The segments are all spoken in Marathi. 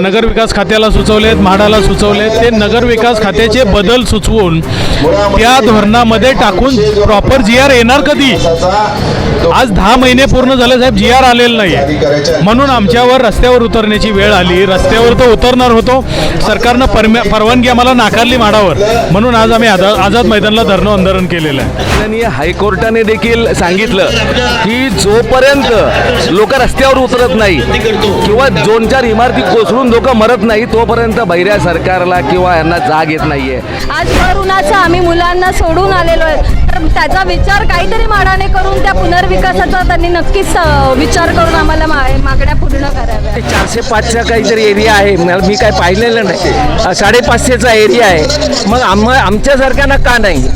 नगर विकास खात्याला सुचवलेत म्हाडाला सुचवलेत. ते नगर विकास खात्याचे बदल सुचवून त्या धोरणामध्ये टाकून प्रॉपर जी आर येणार कधी? आज दहा महिने पूर्ण झाले साहेब जी आर आलेलं नाही म्हणून आमच्यावर रस्त्यावर उतरण्याची वेळ आली. रस्त्यावर तो उतरणार होतो. सरकारनं परम्या परवानगी आम्हाला नाकारली म्हाडावर. म्हणून आज आम्ही आझा आझाद मैदानला धरणं आंदोलन केलेलं आहे. माननीय हायकोर्टाने देखील सांगितलं की जोपर्यंत लोक रस्त्यावर उतरत नाही किंवा दोन चार इमारती कोसळून लोक मरत नाही तोपर्यंत बैऱ्या सरकारला किंवा यांना जाग येत नाहीये. आज उन्हाचं आम्ही मुलांना सोडून आलेलो आहे. तर त्याचा विचार काहीतरी माडाने करून त्या पुनर्विकासाचा त्यांनी नक्कीच विचार करून आम्हाला मा मागण्या पूर्ण कराव्या चारशे पाचचा काहीतरी एरिया आहे. मला- मी काय पाहिलेलं नाही. अ, साडेपाचशेचा एरिया आहे. मग आम आमच्यासारख्यांना का नाही?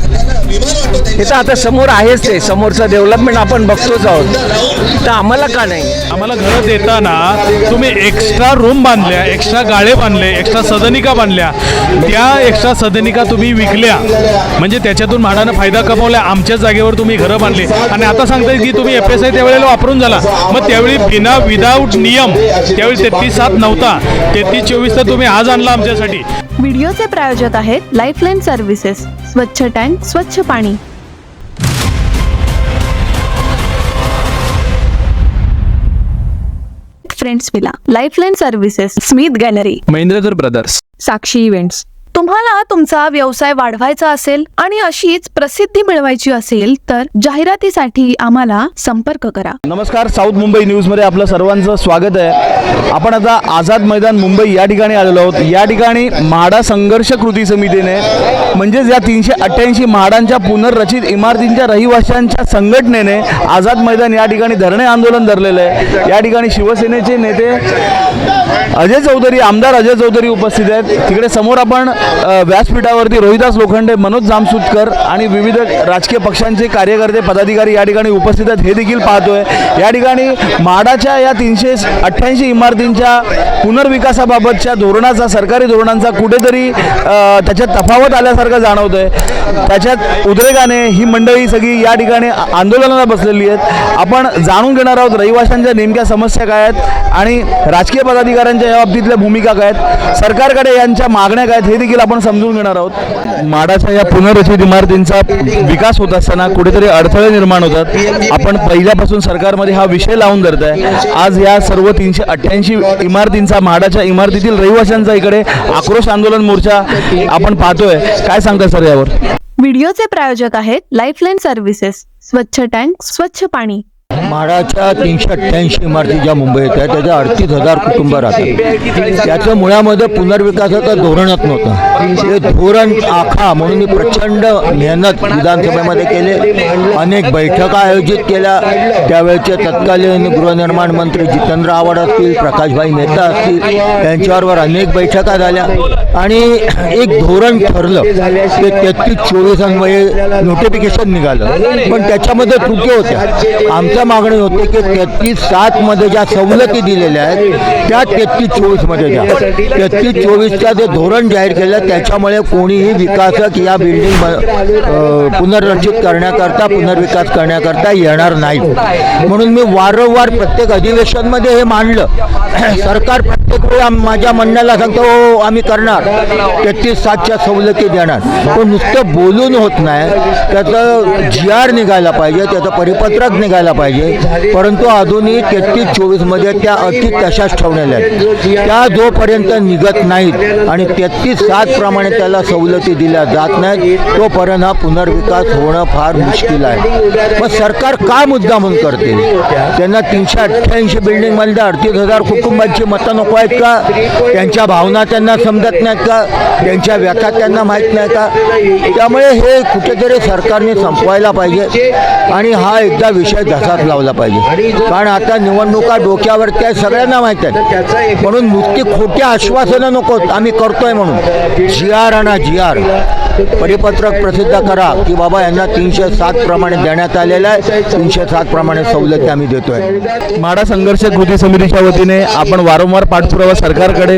हे तर आता समोर आहेच ते. समोरचं डेव्हलपमेंट आपण बघतोच आहोत. तर आम्हाला का नाही? आम्हाला घरं देताना तुम्ही एक्स्ट्रा रूम बांधल्या एक्स्ट्रा गाळे बांधले एक्स्ट्रा सदनिका बांधल्या. त्या एक्स्ट्रा सदनिका तुम्ही विकल्या. म्हणजे त्याच्यातून म्हाडानं फायदा कमवला आमच्या जागेवर तुम्ही घरं बांधली. आणि आता सांगताय की तुम्ही एफ एस आय त्यावेळेला वापरून झाला. मग त्यावेळी बिना विदाऊट नियम त्यावेळी तेहतीस सात नव्हता. तेहतीस चोवीस तर तुम्ही आज आणला आमच्यासाठी. व्हिडिओचे प्रायोजक आहेत लाईफलाईन सर्व्हिसेस स्वच्छ टँक स्वच्छ पाणी. Friends villa lifeline services Smith gallery Mahendrakar brothers Sakshi events तुम्हाला तुमचा व्यवसाय वाढवायचा असेल आणि अशीच प्रसिद्धी मिळवायची असेल तर जाहिरातीसाठी आम्हाला संपर्क करा. नमस्कार साऊथ मुंबई न्यूजमध्ये आपलं सर्वांचं स्वागत आहे. आपण आता आझाद मैदान मुंबई या ठिकाणी आलेलो आहोत. या ठिकाणी म्हाडा संघर्ष कृती समितीने म्हणजेच या तीनशे अठ्ठ्याऐंशी म्हाडांच्या पुनर्रचित इमारतींच्या रहिवाशांच्या संघटनेने आझाद मैदान या ठिकाणी धरणे आंदोलन धरलेलं आहे. या ठिकाणी शिवसेनेचे नेते अजय चौधरी आमदार अजय चौधरी उपस्थित आहेत. तिकडे समोर आपण व्यासपीठावरती रोहिदास लोखंडे मनोज जामसुतकर आणि विविध राजकीय पक्षांचे कार्यकर्ते पदाधिकारी या ठिकाणी उपस्थित आहेत. हे देखील पाहतोय. या ठिकाणी म्हाडाच्या या तीनशे अठ्ठ्याऐंशी इमारतींच्या पुनर्विकासाबाबतच्या धोरणाचा सरकारी धोरणांचा कुठेतरी त्याच्यात तफावत आल्यासारखं जाणवतंय. त्याच्यात उद्रेकाने ही मंडळी सगळी या ठिकाणी आंदोलनाला बसलेली आहेत. आपण जाणून घेणार आहोत रहिवाशांच्या नेमक्या समस्या काय आहेत आणि राजकीय पदाधिकाऱ्यांच्या या बाबतीतल्या भूमिका काय आहेत. सरकारकडे यांच्या मागण्या काय आहेत हे देखील आपण समजून घेणार आहोत. माडाच्या या पुनर्रचित इमारतींचा विकास होत असताना कुठेतरी अडथळे निर्माण होतात. आपण पहिल्यापासून सरकारमध्ये हा विषय लावून धरत आहे. आज या सर्व तीनशे अठ्ठ्याऐंशी इमारतींचा माडाच्या इमारतीतील रहिवाशांचा इकडे आक्रोश आंदोलन मोर्चा आपण पाहतोय. काय सांगता सर यावर? व्हिडिओचे प्रायोजक आहेत लाईफलाईन सर्व्हिसेस स्वच्छ टँक स्वच्छ पाणी. म्हाडाच्या तीनशे अठ्ठ्याऐंशी इमारती ज्या मुंबईत आहेत त्याच्या अडतीस हजार कुटुंब राहतात. त्याचं मुळामध्ये पुनर्विकासाचं धोरणच नव्हतं. ते धोरण आखा म्हणून मी प्रचंड मेहनत विधानसभेमध्ये केले. अनेक बैठका आयोजित केल्या. त्यावेळेचे तत्कालीन गृहनिर्माण मंत्री जितेंद्र आव्हाड असतील प्रकाशभाई मेहता असतील त्यांच्याबरोबर अनेक बैठका झाल्या. आणि एक धोरण ठरलं ते तेहतीस चोवीसांमध्ये नोटिफिकेशन निघालं. पण त्याच्यामध्ये त्रुटी होत्या. आमच्या मागणी होती की तेहतीस सातमध्ये ज्या सवलती दिलेल्या आहेत त्या तेहतीस चोवीसमध्ये द्या तेहतीस चोवीसच्या जे धोरण जाहीर केलं त्याच्यामुळे कोणीही विकासक या बिल्डिंग पुनर्रचित करण्याकरता पुनर्विकास करण्याकरता येणार नाही. म्हणून मी वारंवार प्रत्येक अधिवेशनमध्ये हे मांडलं. सरकार प्रत्येक वेळी माझ्या म्हणण्याला सांगतो हो, "हो, आम्ही करणार. तेहतीस सातच्या सवलती देणार. पण नुसतं बोलून होत नाही त्याचं जी आर निघायला पाहिजे त्याचं परिपत्रक निघायला पाहिजे. परंतु अजूनही तेहतीस चोवीसमध्ये त्या अति तशाच ठेवलेल्या आहेत. त्या जोपर्यंत निघत नाहीत आणि तेहतीस सात प्रमाणे त्याला सवलती दिल्या जात नाहीत तोपर्यंत हा पुनर्विकास होणं फार मुश्किल आहे. मग सरकार का मुद्दा म्हणून करते? त्यांना तीनशे अठ्ठ्याऐंशी बिल्डिंगमधल्या अडतीस हजार कुटुंबांची मतं नको आहेत का? त्यांच्या भावना त्यांना समजत नाहीत का? त्यांच्या व्यथा त्यांना माहीत नाही का? त्यामुळे हे कुठेतरी सरकारने संपवायला पाहिजे. आणि हा एकदा विषय धसात लावला पाहिजे. कारण आता निवडणुका डोक्यावर त्या सगळ्यांना माहीत आहेत. म्हणून नुसती खोटी आश्वासनं नको आम्ही करतोय म्हणून. जी आर आणा जी आर परिपत्रक प्रसिद्ध करा की बाबा यांना तीनशे सात प्रमाणे देण्यात आलेलं आहे. तीनशे सात प्रमाणे सवलती आम्ही देतोय. म्हाडा संघर्ष कृती समितीच्या वतीने आपण वारंवार पाठपुरावा सरकारकडे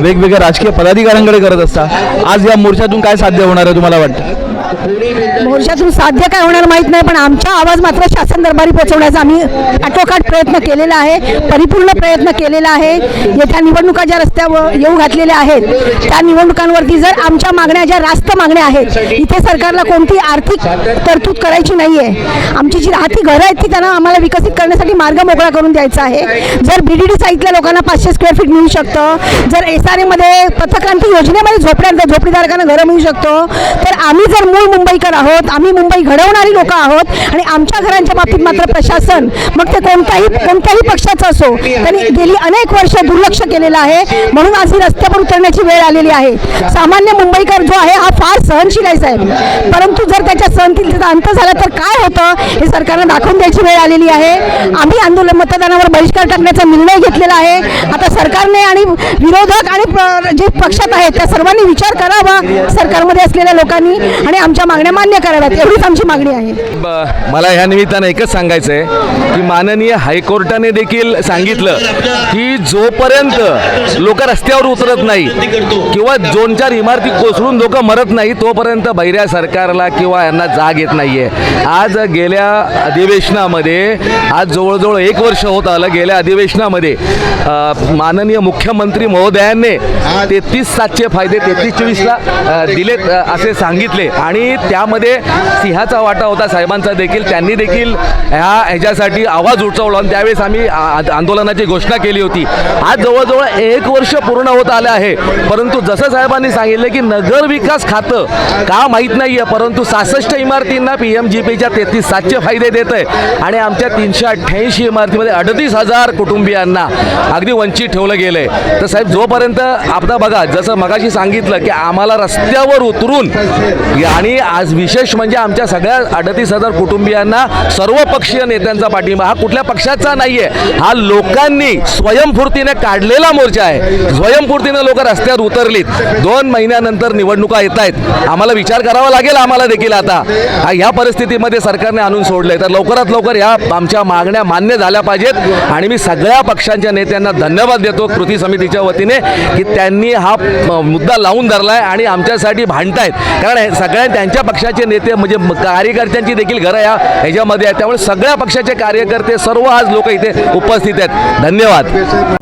वेगवेगळ्या राजकीय पदाधिकाऱ्यांकडे करत असता. आज या मोर्चातून काय साध्य होणार आहे तुम्हाला वाटतं? मोर्चातून साध्य काय होणार माहीत नाही पण आमचा आवाज मात्र शासन दरबारी पोहोचवण्याचा आम्ही आटोकाट प्रयत्न केलेला आहे परिपूर्ण प्रयत्न केलेला आहे. येत्या निवडणुका ज्या रस्त्यावर येऊ घातलेल्या आहेत त्या निवडणुकांवरती जर आमच्या मागण्या ज्या रास्त मागण्या आहेत इथे सरकारला कोणती आर्थिक तरतूद करायची नाही आहे आमची जी राहती घरं आहेत ती त्यांना आम्हाला विकसित करण्यासाठी मार्ग मोकळा करून द्यायचा आहे. जर बी डी डी साईटल्या लोकांना पाचशे स्क्वेअर फीट मिळू शकतं जर एस आर एमध्ये पथक्रांती योजनेमध्ये झोपड्या झोपडीधारकांना घरं मिळू शकतो तर आम्ही जर मूळ मुंबईकर आहोत? आम्ही मुंबई घडवणारी लोक आहोत आणि आमच्या घरांच्या बाबतीत मात्र प्रशासन मग ते कोणत्याही कोणत्याही पक्षाचं असो त्यांनी गेली अनेक वर्ष दुर्लक्ष केलेलं आहे. म्हणून आज ही रस्त्यावर उतरण्याची वेळ आलेली आहे. सामान्य मुंबईकर जो आहे हा फार सहनशील आहे साहेब. परंतु जर त्याच्या सहनशीलतेचा अंत झाला तर काय होतं हे सरकारनं दाखवून द्यायची वेळ आलेली आहे. आम्ही आंदोलन मतदानावर बहिष्कार टाकण्याचा निर्णय घेतलेला आहे. आता सरकारने आणि विरोधक आणि जे पक्षात आहेत त्या सर्वांनी विचार करावा सरकारमध्ये असलेल्या लोकांनी. आणि आमच्या मागण्या मान्य कराव्यात. एवढीच आमची मागणी आहे. मला ह्या निमित्तानं एकच सांगायचं आहे की माननीय हायकोर्टाने देखील सांगितलं की जोपर्यंत लोक रस्त्यावर उतरत नाही किंवा दोन चार इमारती कोसळून लोक मरत नाही तोपर्यंत बैऱ्या सरकारला किंवा यांना जाग येत नाहीये. आज गेल्या अधिवेशनामध्ये आज जवळजवळ एक वर्ष होत आलं गेल्या अधिवेशनामध्ये माननीय मुख्यमंत्री महोदयांनी तेहतीस सातचे फायदे तेहतीस चोवीसला दिलेत असे सांगितले. आणि त्यामध्ये सिंहाचा वाटा होता साहेबांचा देखील त्यांनी देखील ह्या ह्याच्यासाठी आवाज उठवला आणि त्यावेळेस आम्ही आंदोलनाची घोषणा केली होती. आज जवळजवळ एक वर्ष पूर्ण होत आलं आहे. परंतु जसं साहेबांनी सांगितलं की नगर विकास खातं का माहीत नाही आहे परंतु सहासष्ट इमारतींना पी एम जी पीच्या तेहतीस सातशे फायदे देत आहे. आणि आमच्या तीनशे अठ्ठ्याऐंशी इमारतीमध्ये अडतीस हजार कुटुंबियांना अगदी वंचित ठेवलं गेलं आहे तर साहेब जोपर्यंत आपदा बघा जसं मगाशी सांगितलं की आम्हाला रस्त्यावर उतरून आणि आज विशेष म्हणजे आमच्या सगळ्या अडतीस हजार कुटुंबियांना सर्वपक्षीय नेत्यांचा पाठिंबा. हा कुठल्या पक्षाचा नाही आहे हा लोकांनी स्वयंफूर्तीने काढलेला मोर्चा आहे. स्वयंफूर्तीने लोक रस्त्यावर उतरलीत. दोन महिन्यानंतर निवडणुका येत आहेत आम्हाला विचार करावा लागेल आम्हाला देखील आता. हा- ह्या परिस्थितीमध्ये सरकारने आणून सोडले तर लवकरात लवकर ह्या आमच्या मागण्या मान्य झाल्या पाहिजेत. आणि मी सगळ्या पक्षांच्या नेत्यांना धन्यवाद देतो कृती समितीच्या वतीने की त्यांनी हा मुद्दा लावून धरलाय आणि आमच्यासाठी भांडतायत. कारण हे सगळ्या त्यांच्या पक्षाचे नेते म्हणजे कार्यकर्त्यांची देखील घरं या ह्याच्यामध्ये आहेत. त्यामुळे सगळ्या पक्षाचे कार्यकर्ते सर्व आज लोक इथे उपस्थित आहेत. धन्यवाद.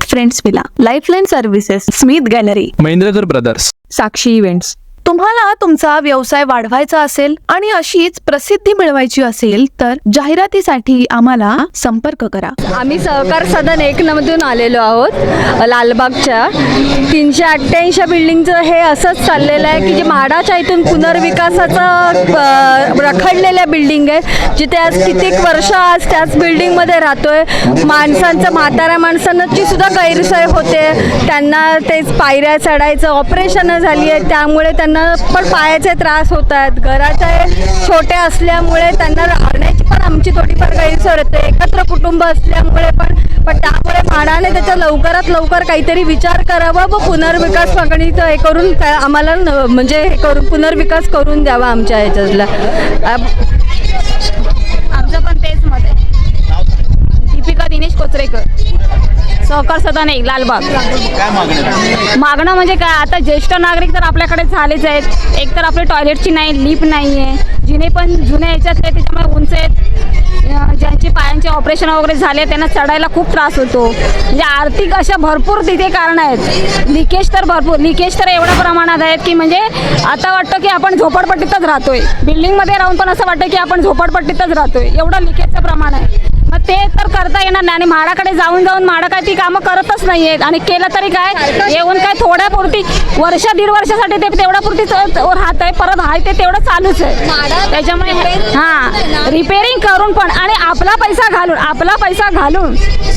Friends villa lifeline services Smith gallery Mahendrakar brothers Sakshi events तुम्हाला तुमचा व्यवसाय वाढवायचा असेल आणि अशीच प्रसिद्धी मिळवायची असेल तर जाहिरातीसाठी आम्हाला संपर्क करा. आम्ही सहकार सदन एक मधून आलेलो आहोत लालबागच्या. तीनशे अठ्ठ्याऐंशी बिल्डिंगचं हे असंच चाललेलं आहे की जे म्हाडाच्या इथून पुनर्विकासाचं रखडलेल्या बिल्डिंग आहे जिथे आज कित्येक वर्ष आज त्याच बिल्डिंगमध्ये राहतोय. माणसांचं म्हाताऱ्या माणसांची सुद्धा गैरसोय होते. त्यांना तेच पायऱ्या चढायचं ऑपरेशन झाली आहे त्यामुळे त्यांना पण पायाचे त्रास होत आहेत. घराचे छोटे असल्यामुळे त्यांना राहण्याची पण आमची थोडीफार गैरसोय होते. एकत्र कुटुंब असल्यामुळे पण पण त्यामुळे म्हाडाने त्याच्या लवकरात लवकर काहीतरी विचार करावा व पुनर्विकास मागणीचं हे करून आम्हाला म्हणजे हे करून पुनर्विकास करून द्यावा आमच्या ह्याच्यातला. दिनेश कोचरेकर. सहकार सदन लालबाग. मागणं म्हणजे काय? आता ज्येष्ठ नागरिक तर आपल्याकडे झालेच आहेत. एक तर आपल्या टॉयलेटची नाही लिफ्ट नाही आहे जिने पण जुन्या ह्याच्यातले त्याच्यामुळे उंच आहेत. ज्यांचे पायांचे ऑपरेशन वगैरे झाले त्यांना चढायला खूप त्रास होतो. म्हणजे आर्थिक अशा भरपूर तिथे कारणं आहेत. लिकेज तर भरपूर लिकेज तर एवढ्या प्रमाणात आहेत की म्हणजे आता वाटतं की आपण झोपडपट्टीतच राहतोय. बिल्डिंगमध्ये राहून पण असं वाटतं की आपण झोपडपट्टीतच राहतोय. एवढं लिकेजचं प्रमाण आहे. मग ते तर करता येणार नाही. आणि म्हाडाकडे जाऊन जाऊन म्हाडा काय ती कामं करतच नाही आहेत आणि केलं तरी काय? येऊन काय थोड्यापुरती वर्ष दीड वर्षासाठी ते तेवढ्यापुरतीच राहत आहे. परत आहे ते तेवढं चालूच आहे. त्याच्यामुळे हां रिपेअरिंग करून पण आणि आपला पैसा घालून आपला पैसा घालून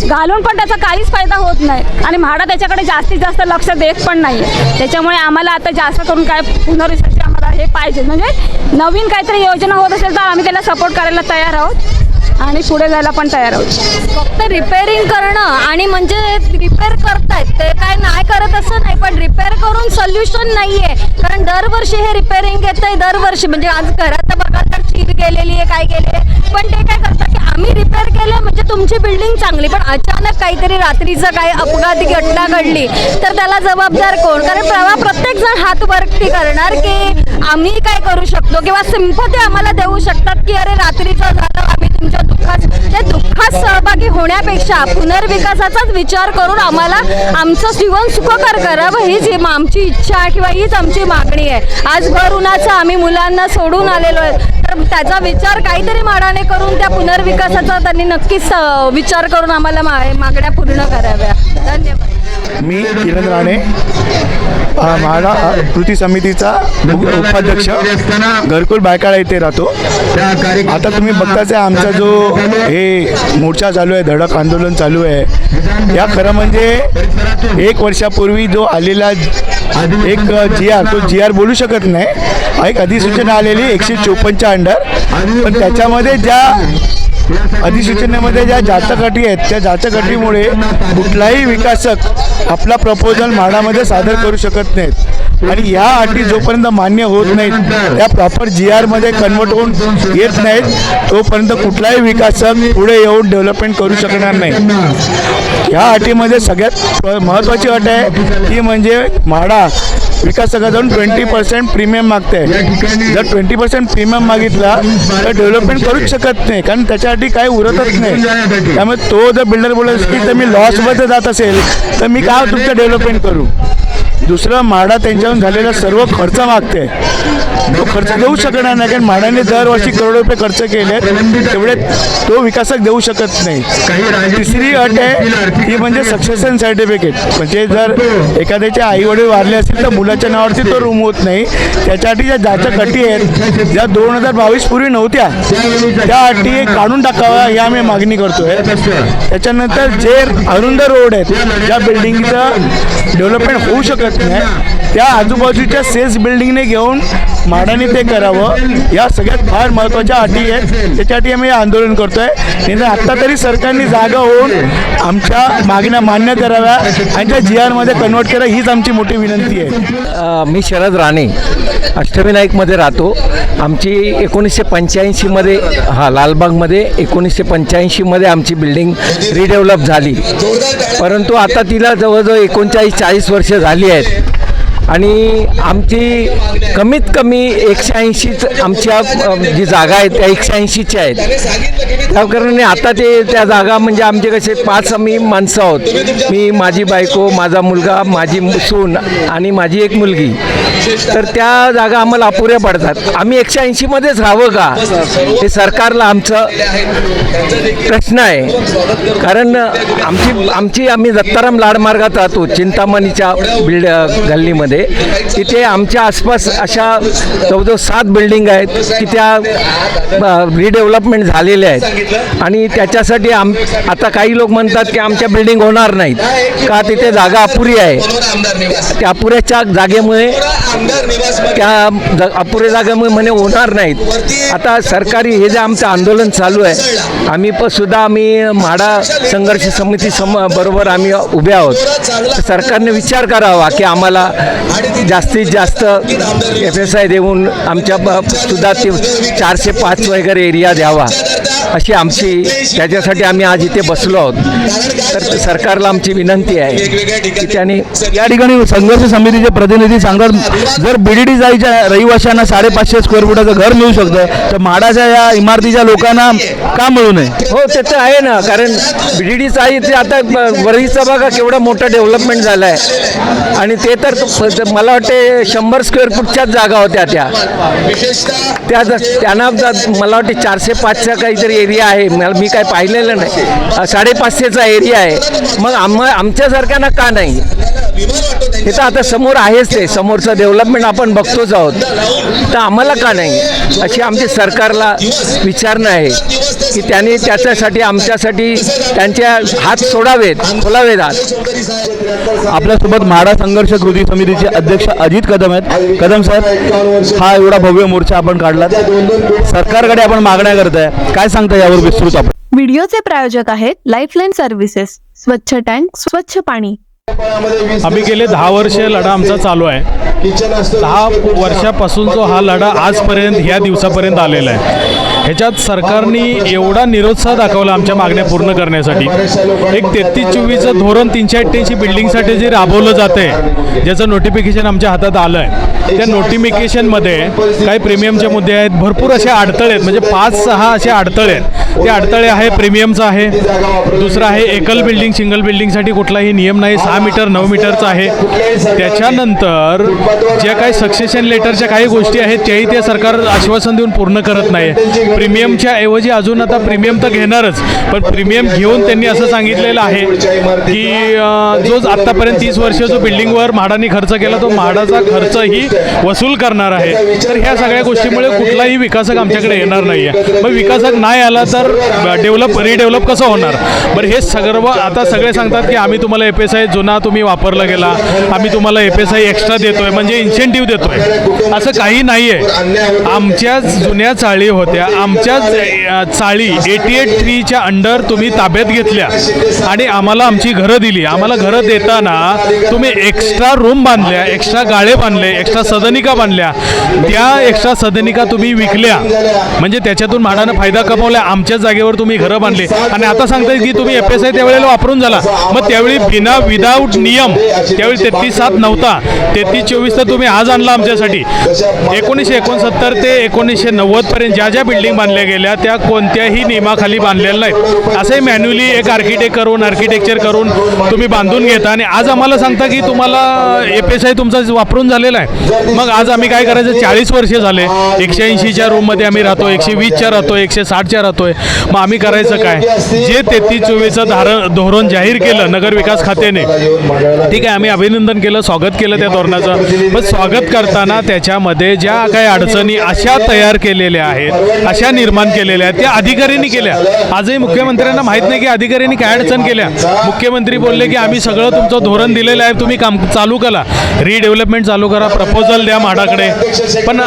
घालून पण त्याचा काहीच फायदा होत नाही. आणि म्हाडा त्याच्याकडे जास्तीत जास्त लक्ष देत पण नाही त्याच्यामुळे आम्हाला आता जास्त करून काय पुनर्विसर्जन आम्हाला हे पाहिजे. म्हणजे नवीन काहीतरी योजना होत असेल तर आम्ही त्याला सपोर्ट करायला तयार आहोत. आणि पुढे जायला पण तयार आहोत. फक्त रिपेअरिंग करणं आणि म्हणजे रिपेअर करतायत ते काय नाही करत असं नाही पण रिपेअर करून सोल्युशन नाहीये. कारण दरवर्षी हे रिपेअरिंग येत आहे दरवर्षी. म्हणजे आज घरात बघा तर चील गेलेली आहे काय गेलेली आहे. पण ते काय करतात की आम्ही रिपेअर केलं म्हणजे तुमची बिल्डिंग चांगली. पण अचानक काहीतरी रात्रीचं काही अपघाती घटना घडली तर त्याला जबाबदार कोण? कारण प्रवा प्रत्येक जण हात वरती करणार की आम्ही काय करू शकतो? किंवा सिंपती आम्हाला देऊ शकतात की अरे रात्रीचं झालं आम्ही तुमच्या दुःखात त्या दुःखात सहभागी होण्यापेक्षा पुनर्विकासाचाच विचार करून आम्हाला आमचं जीवन सुखकर करावं हीच आमची इच्छा आहे किंवा हीच आमची मागणी आहे. आज भर उन्हाचं आम्ही मुलांना सोडून आलेलो आहे. तर त्याचा विचार काहीतरी माडाने करून त्या पुनर्विकासाचा त्यांनी नक्कीच विचार करून आम्हाला मा मागण्या पूर्ण कराव्या. धन्यवाद. मी किरण राणे. म्हाडा अ, कृती समितीचा उप- उपाध्यक्ष घरकुल बायकाळा येथे राहतो. आता तुम्ही बघताच आहे आमचा जो हे मोर्चा चालू आहे धडक आंदोलन चालू आहे. या खरं म्हणजे एक वर्षापूर्वी जो आलेला एक जी आर तो जी आर बोलू शकत नाही. एक अधिसूचना आलेली एकशे चोपन्नच्या अंडर. पण त्याच्यामध्ये ज्या अधिसूचनेमध्ये ज्या जातक अटी आहेत त्या जातक अटीमुळे कुठलाही विकासक आपला प्रपोजल म्हाडामध्ये सादर करू शकत नाहीत. आणि या अटी जोपर्यंत मान्य होत नाहीत त्या प्रॉपर जी आरमध्ये कन्वर्ट होऊन येत नाहीत तोपर्यंत कुठलाही विकासक पुढे येऊन डेव्हलपमेंट करू शकणार नाही. ह्या अटीमध्ये सगळ्यात महत्त्वाची अट आहे ती म्हणजे म्हाडा. विकासकाकडून ट्वेंटी पर्सेंट प्रीमियम मागते जर ट्वेंटी पर्सेंट प्रीमियम मागितला तर डेव्हलपमेंट करूच शकत नाही कारण त्याच्यासाठी काही उरतच नाही. त्यामुळे तो जर बिल्डर बोलत असेल तर मी लॉसमध्ये जात असेल तर मी काय तुमचं डेव्हलपमेंट करू? दुसरं म्हाडा त्यांच्याकडून झालेला सर्व खर्च मागते तो खर्च देऊ शकणार नाही कारण म्हाडाने दरवर्षी करोड रुपये खर्च केले तेवढे तो विकासक देऊ शकत नाही. तिसरी अट आहे ती म्हणजे सक्सेशन सर्टिफिकेट म्हणजे जर एखाद्याचे आई वडील वारले असतील तर मुलाच्या नावावरती तो रूम होत नाही. त्याच्यासाठी ज्या जाच्या अटी आहेत ज्या दोन हजार बावीस पूर्वी नव्हत्या त्या अटी काढून टाकाव्या ही आम्ही मागणी करतोय. त्याच्यानंतर जे अरुंद रोड आहेत ज्या बिल्डिंगचं डेव्हलपमेंट होऊ शकत नाही त्या आजूबाजूच्या सेल्स बिल्डिंगने घेऊन माडाने ते करावं. या सगळ्यात फार महत्त्वाच्या अटी आहेत. त्याच्यासाठी आम्ही आंदोलन करतोय. नाही आत्ता तरी सरकारने जागा होऊन आमच्या मागण्या मान्य कराव्या. आणि त्या जी आरमध्ये कन्वर्ट करा हीच आमची मोठी विनंती आहे. मी शरद राणे. अष्टविनायकमध्ये राहतो. आमची एकोणीसशे पंच्याऐंशीमध्ये हा लालबागमध्ये एकोणीसशे पंच्याऐंशीमध्ये आमची बिल्डिंग रिडेव्हलप झाली. परंतु आता तिला जवळजवळ एकोणचाळीस चाळीस वर्ष झाली आहेत. आणि आमची कमीत कमी एकशे ऐंशीच आमच्या जी जागा आहेत त्या एकशे ऐंशीच्या आहेत. त्या कारणाने आता ते त्या जागा म्हणजे आमचे कसे पाच आम्ही माणसं आहोत. मी माझी बायको माझा मुलगा माझी मु- सून आणि माझी एक मुलगी. तर त्या जागा आम्हाला अपुऱ्या पडतात. आम्ही एकशे ऐंशीमध्येच राहावं का? हे सरकारला आमचं प्रश्न आहे. कारण आमची आमची आम्ही दत्ताराम लाडमार्गात राहतो चिंतामणीच्या बिल्ड गल्लीमध्ये. तिथे आमच्या आसपास अशा जवळजवळ सात बिल्डिंग आहेत की त्या रिडेव्हलपमेंट झालेल्या आहेत. आणि त्याच्यासाठी आम आता काही लोक म्हणतात की आमच्या बिल्डिंग होणार नाहीत. का तिथे जागा अपुरी आहे? त्या अपुऱ्याच्या जागेमुळे त्या अपुऱ्या जागेमुळे म्हणे होणार नाहीत. आता सरकारी हे जे आमचं आंदोलन चालू आहे आम्ही पण सुद्धा आम्ही म्हाडा संघर्ष समिती सम बरोबर आम्ही उभे आहोत. सरकारने विचार करावा की आम्हाला जास्तीत जास्त एफ एस आय देऊन आमच्या सुद्धा ते चारशे पाच वगैरे एरिया द्यावा. अशी आमची त्याच्यासाठी आम्ही आज इथे बसलो आहोत. तर सरकारला आमची विनंती आहे की त्यांनी या ठिकाणी संघर्ष समितीचे प्रतिनिधी सांगतात जर बीडीडी जाईच्या रहिवाशांना साडेपाचशे स्क्वेअर फुटाचं घर मिळू शकतं तर म्हाडाच्या या इमारतीच्या लोकांना का मिळू नये? हो ते तर आहे ना कारण बी डी डीचं आहे ते आता वरळीचा बघा केवढं मोठं डेव्हलपमेंट झालं आहे आणि ते तर मला वाटते शंभर स्क्वेअर फूटच्याच जागा होत्या त्या. त्यांना मला वाटते चारशे पाचचा काहीतरी एरिया आहे. मला- मी काय पाहिलेलं नाही. साडेपाचशेचा एरिया आहे. मग आम आमच्यासारख्यांना का नाही? हे तर आता समोर आहेच ते. समोरचं डेव्हलपमेंट आपण बघतोच आहोत. तर आम्हाला का नाही? अशी आमची सरकारला विचारणं आहे की त्यांनी त्याच्यासाठी आमच्यासाठी त्यांच्या हात सोडावेत खोलावेत हात आपल्यासोबत म्हाडा संघर्ष कृती समितीचे अध्यक्ष अजित कदम आहेत. कदम साहेब हा एवढा भव्य मोर्चा आपण काढलात. सरकारकडे आपण मागण्या करताय. काय सांगता यावर विस्तृत आपण? व्हिडिओचे प्रायोजक आहेत लाईफलाईन सर्व्हिसेस स्वच्छ टँक स्वच्छ पाणी. आम्ही गेले दहा वर्ष लढा आमचा चालू आहे. दहा वर्षापासून जो हा लढा आजपर्यंत ह्या दिवसापर्यंत आलेला आहे. ह्याच्यात सरकारने एवढा निरोत्साह दाखवला आमच्या मागण्या पूर्ण करण्यासाठी. एक तेहतीस चोवीसचं धोरण तीनशे अठ्ठ्याऐंशी बिल्डिंगसाठी जे राबवलं जातं आहे ज्याचं नोटिफिकेशन आमच्या हातात आलं आहे त्या नोटिफिकेशनमध्ये काही प्रीमियमचे मुद्दे आहेत. भरपूर असे अडथळे आहेत. म्हणजे पाच सहा असे अडथळे आहेत. ते अडथळे आहे प्रीमियमचं आहे. दुसरं आहे एकल बिल्डिंग सिंगल बिल्डिंगसाठी कुठलाही नियम नाही. सहा मीटर नऊ मीटरचं आहे. त्याच्यानंतर ज्या काही सक्सेशन लेटरच्या काही गोष्टी आहेत त्याही ते सरकार आश्वासन देऊन पूर्ण करत नाही. प्रीमियमच्या ऐवजी अजून आता प्रीमियम तर घेणारच पण प्रीमियम घेऊन त्यांनी असं सांगितलेलं आहे की जो आत्तापर्यंत तीस वर्ष जो बिल्डिंगवर म्हाडाने खर्च केला तो म्हाडाचा खर्चही वसूल करणार आहे. तर ह्या सगळ्या गोष्टीमुळे कुठलाही विकासक आमच्याकडे येणार नाही आहे मग विकासक नाही आला तर डेव्हलप रिडेव्हलप कसं होणार? बरं हे सर्व आता सगळे सांगतात की आम्ही तुम्हाला एफ एस आय जुना तुम्ही वापरला गेला आम्ही तुम्हाला एफ एस आय एक्स्ट्रा देतोय म्हणजे इन्सेंटिव्ह देतोय. असं काही नाही आहे आमच्या जुन्या चाळी होत्या. आमच्याच चाळी एटी एट थ्रीच्या अंडर तुम्ही ताब्यात घेतल्या. आणि आम्हाला आमची घरं दिली. आम्हाला घरं देताना तुम्ही एक्स्ट्रा रूम बांधल्या एक्स्ट्रा गाळे बांधले एक्स्ट्रा सदनिका बांधल्या. त्या एक्स्ट्रा सदनिका तुम्ही विकल्या. म्हणजे त्याच्यातून म्हाडानं फायदा कमवला. आमच्याच जागेवर तुम्ही घरं बांधले. आणि आता सांगताय की तुम्ही एफ एस आय त्यावेळेला वापरून झाला. मग त्यावेळी बिना विदाऊट नियम त्यावेळी तेहतीस सात नव्हता. तेहतीस चोवीस तर तुम्ही आज आणला आमच्यासाठी. एकोणीसशे एकोणसत्तर ते एकोणीसशे नव्वदपर्यंत ज्या ज्या बिल्डिंग बांधल्या गेल्या त्या कोणत्याही नियमाखाली बांधलेल्या नाहीत. असंही मॅन्युअली एक आर्किटेक्ट करून आर्किटेक्चर करून तुम्ही बांधून घेता. आणि आज आम्हाला सांगता की तुम्हाला एफ एस आय तुमचा वापरून झालेला आहे. मग आज आम्ही काय करायचं? चाळीस वर्ष झाले. एकशे ऐंशीच्या रूममध्ये आम्ही राहतो एकशे वीसच्या राहतो एकशे साठच्या राहतोय मग आम्ही करायचं काय? जे तेहतीस चोवीसचं धारण धोरण जाहीर केलं नगर ठीक आहे आम्ही अभिनंदन केलं स्वागत केलं त्या धोरणाचं पण स्वागत करताना त्याच्यामध्ये ज्या काही अडचणी अशा तयार केलेल्या आहेत अशा निर्माण केलेल्या आहेत त्या अधिकाऱ्यांनी केल्या. आजही मुख्यमंत्र्यांना माहीत नाही की अधिकाऱ्यांनी काय अडचण केल्या. मुख्यमंत्री बोलले की आम्ही सगळं तुमचं धोरण दिलेलं आहे तुम्ही काम चालू करा. रिडेव्हलपमेंट चालू करा प्रपोजल द्या म्हाडाकडे पण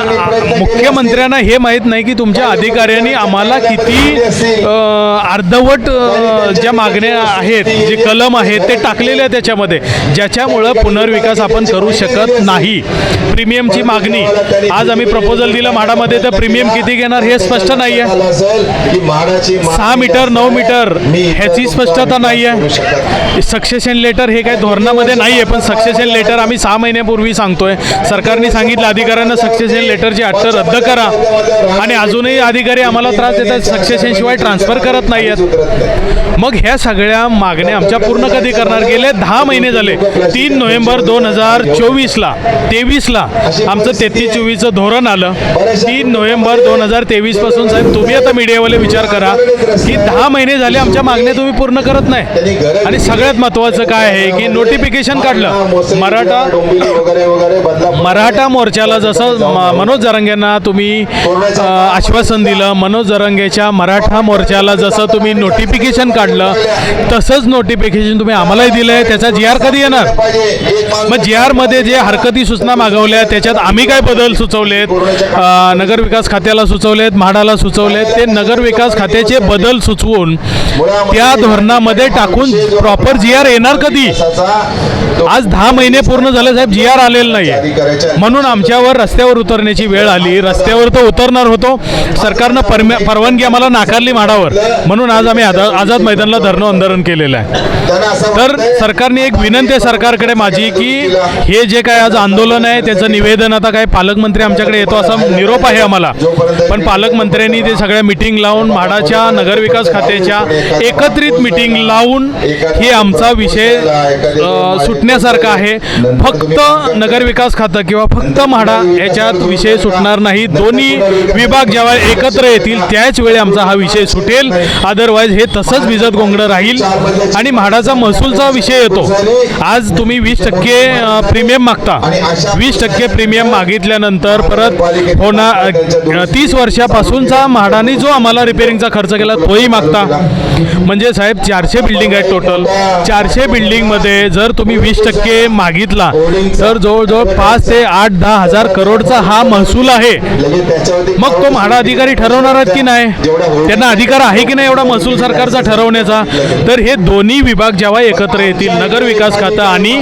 मुख्यमंत्र्यांना हे माहीत नाही की तुमच्या अधिकाऱ्यांनी आम्हाला किती अर्धवट ज्या मागण्या आहेत जे कलम आहेत ते टाकलेले आहेत त्याच्यामध्ये ज्याच्यामुळं पुनर्विकास आपण करू शकत नाही. प्रीमियमची मागणी. आज आम्ही प्रपोजल दिलं म्हाडामध्ये तर प्रीमियम किती घेणार हे स्पष्ट नाही आहे सहा मीटर नऊ मीटर ह्याची स्पष्टता नाही आहे सक्सेशन लेटर हे काही धोरणामध्ये नाही आहे पण सक्सेशन लेटर आम्ही सहा महिन्यापूर्वी सांगतोय. सरकारने सांगितलं अधिकाऱ्यांना सक्सेशन लेटरची अट्ट रद्द करा. आणि अजूनही अधिकारी आम्हाला त्रास देतात सक्सेशन शिवाय ट्रान्सफर करत नाही आहेत मग ह्या सगळ्या मागण्या आमच्या पूर्ण कधी करणार? गेले दहा महिने झाले. तीन नोव्हेंबर दोन हजार चोवीसला तेवीसला आमचं तेहतीस चोवीसचं धोरण आलं. तीन नोव्हेंबर दोन हजार तेवीसपासून साहेब तुम्ही आता मीडियावाले विचार करा की दहा महिने झाले आमच्या मागण्या तुम्ही पूर्ण करत नाही. आणि सगळ्यात महत्त्वाचं काय आहे की नोटिफिकेशन काढलं. मराठा मराठा मोर्चाला जसं मनोज जरंगेंना तुम्ही आश्वासन दिलं मनोज जरंगेच्या मराठा मोर्चाला जसं तुम्ही नोटिफिकेशन काढलं तसंच नोटिफिकेशन तुम्ही आम्हालाही दिलं आहे त्याचा जी आर कधी येणार? मग जी आरमध्ये जे हरकती सूचना मागवल्या त्याच्यात आम्ही काय बदल सुचवलेत? नगरविकास नगर विकास खात्याला सुचवलेत म्हाडाला सुचवलेत ते नगर विकास खात्याचे बदल सुचवून त्या धोरणामध्ये टाकून प्रॉपर जी आर येणार कधी? आज दहा महिने पूर्ण झाले साहेब जी आर आलेलं नाही म्हणून आमच्यावर रस्त्यावर उतरण्याची वेळ आली. रस्त्यावर तर उतरणार होतो. सरकारनं परवानगी आम्हाला नाकारली म्हाडावर. म्हणून आज आम्ही आझा आझाद मैदानला धरणं आंदोलन केलेलं आहे. तर सरकार सरकारने एक विनंती आहे सरकारकडे माझी की हे जे काय आज आंदोलन आहे त्याचं निवेदन आता काय पालकमंत्री आमच्याकडे येतो असा निरोप आहे आम्हाला. पण पालकमंत्र्यांनी ते सगळ्या मिटिंग लावून म्हाडाच्या नगरविकास खात्याच्या एकत्रित मिटिंग लावून हे आमचा विषय सुटण्यासारखा आहे. फक्त नगरविकास खातं किंवा फक्त म्हाडा याच्यात विषय सुटणार नाही. दोन्ही विभाग जेव्हा एकत्र येतील त्याच वेळी आमचा हा विषय सुटेल. अदरवाईज हे तसंच भिजत गोंगडं राहील. आणि म्हाडाचा महसूलचा विषय येतो. आज तुम्ही वीस टक्के प्रीमियम मागता. वीस टक्के प्रीमियम मागितल्यानंतर परत होणार तीस वर्षापासूनचा म्हाडाने जो आम्हाला रिपेअरिंगचा खर्च केला तोही मागता. म्हणजे साहेब चारशे बिल्डिंग आहेत टोटल चारशे बिल्डिंगमध्ये जर तुम्ही वीस टक्के मागितला तर जवळजवळ पाच ते आठ दहा हजार करोडचा हा महसूल आहे. मग तो म्हाडा अधिकारी ठरवणार आहेत की नाही? त्यांना अधिकार आहे की नाही एवढा महसूल सरकारचा ठरवण्याचा? तर हे दोन्ही विभाग जेव्हा एकत्र येतील नगर विकास खातं आणि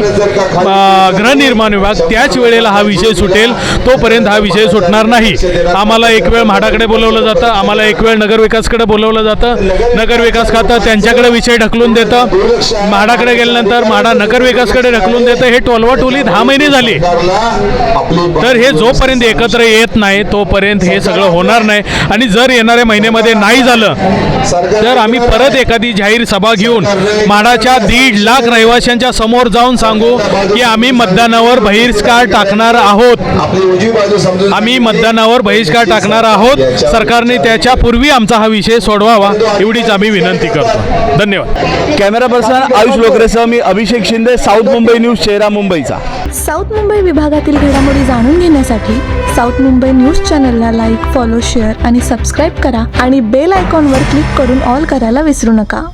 गृहनिर्माण विभाग त्याच वेळेला हा विषय सुटेल तोपर्यंत हा विषय सुटणार नाही. आम्हाला एक वेळ म्हाडाकडे बोलवलं जातं आम्हाला एक वेळ नगरविकासकडे बोलवलं जातं. नगरविकास खातं त्यांच्याकडे विषय ढकलून देतं. म्हाडाकडे गेल्यानंतर म्हाडा नगरविकासकडे ढकलून देतं. हे टोलवाटोली दहा महिने झाली. तर हे जोपर्यंत एकत्र येत नाही तोपर्यंत हे सगळं होणार नाही. आणि जर येणाऱ्या महिन्यामध्ये नाही झालं तर आम्ही परत एखादी जाहीर सभा घेऊन म्हाडाच्या दीड लाख रहिवाशांच्या समोर जाऊन सांगू की आम्ही मतदानावर बहिष्कार टाकणार आहोत. आम्ही मतदानावर बहिष्कार टाकणार आहोत. सरकारने त्याच्या पूर्वी आमचा हा विषय सोडवावा. एवढीच आम्ही विनंती करतो. धन्यवाद. कॅमेरा पर्सन आयुष लोकरेसह मी अभिषेक शिंदे साऊथ मुंबई न्यूज चेहरा मुंबईचा. साऊथ मुंबई विभागातील घडामोडी जाणून घेण्यासाठी साऊथ मुंबई न्यूज चॅनलला लाईक फॉलो शेअर आणि सबस्क्राईब करा आणि बेल आयकॉनवर क्लिक करून ऑल करायला विसरू नका.